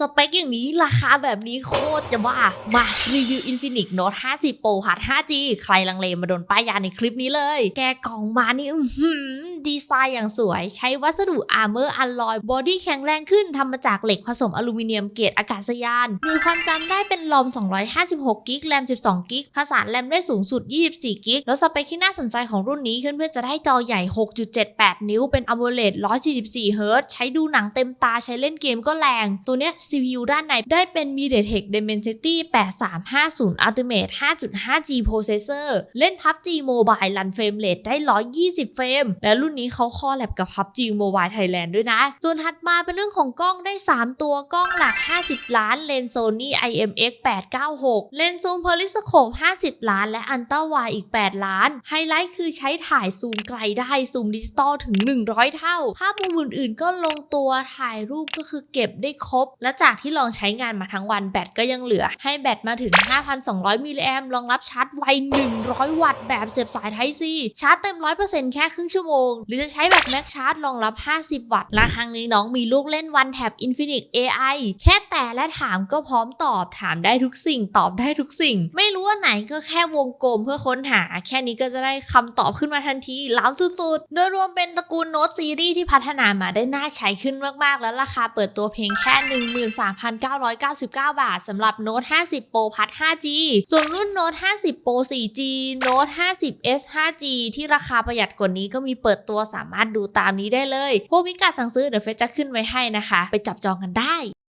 สเปคอย่างนี้ราคาแบบนี้โคตรจะว่า มารีวิว Infinix Note 50 Pro ผ่าน 5G ใครลังเลมาโดนป้ายยาในคลิปนี้เลย แกกล่องมานี่อื้อหือ ดีไซน์อย่างสวย ใช้วัสดุ Armor Alloy บอดี้แข็งแรงขึ้นทำมาจากเหล็กผสมอลูมิเนียมเกรดอากาศยานหน่วยความจำได้เป็นลอม 256 กิก แรม 12 กิก ภาษานแรมได้สูงสุด 24 กิก แล้วสเปคที่น่าสนใจของรุ่นนี้เพื่อนๆจะได้จอใหญ่ 6.78 นิ้ว เป็น AMOLED 144 Hz ใช้ดูหนังเต็มตา ใช้เล่นเกมก็แรง ตัวเนี้ย CPU ด้านในได้เป็น MediaTek Dimensity 8350 Ultimate 5.5G Processor เล่น PUBG Mobile รันเฟรมเรทได้ 120 เฟรม และรุ่นนี้เขาคอแลบกับ PUBG Mobile Thailand ด้วยนะ ส่วนถัดมาเป็นเรื่องของกล้องได้ 3 ตัวกล้องหลัก 50 ล้าน เลนส์ Sony IMX 896 เลนส์ซูม Periscope 50 ล้าน และอันต้าไวอีก 8 ล้าน ไฮไลท์คือใช้ถ่ายซูมไกลได้ซูมดิจิตอลถึง 100 เท่า ภาพมุมอื่นๆ ก็ลงตัวถ่ายรูปก็คือเก็บได้ครบ และจากที่ลองใช้งานมาทั้งวันแบตก็ยังเหลือ ให้แบตมาถึง 5,200 มิลลิแอมรองรับชาร์จไว 100 วัตต์แบบเสียบสาย Type C ชาร์จเต็ม 100%แค่ครึ่งชั่วโมงหรือจะใช้แบตแม็กชาร์จรองรับ 50 วัตต์และครั้งนี้น้องมีลูกเล่น One Tab Infinix AI แค่แต่และถามก็พร้อมตอบถามได้ทุกสิ่งตอบได้ทุกสิ่ง ไม่รู้ว่าไหนก็แค่วงกลมเพื่อค้นหา แค่นี้ก็จะได้คำตอบขึ้นมาทันทีล้ำสุดๆ โดยรวมเป็นตระกูลโน้ตซีรีส์ที่พัฒนามาได้น่าใช้ขึ้นมากๆ แล้วราคาเปิดตัวเพียงแค่ 13,999 บาทสำหรับโน้ต50 Pro พัด 5G ส่วนรุ่นโน้ต50 Pro 4G โน้ต50 S 5G ที่ราคาประหยัดกว่านี้ก็มีเปิดตัวสามารถดูตามนี้ได้เลย พวกพิกัดสั่งซื้อเดี๋ยวเฟซจะขึ้นไว้ให้นะคะ ไปจับจองกันได้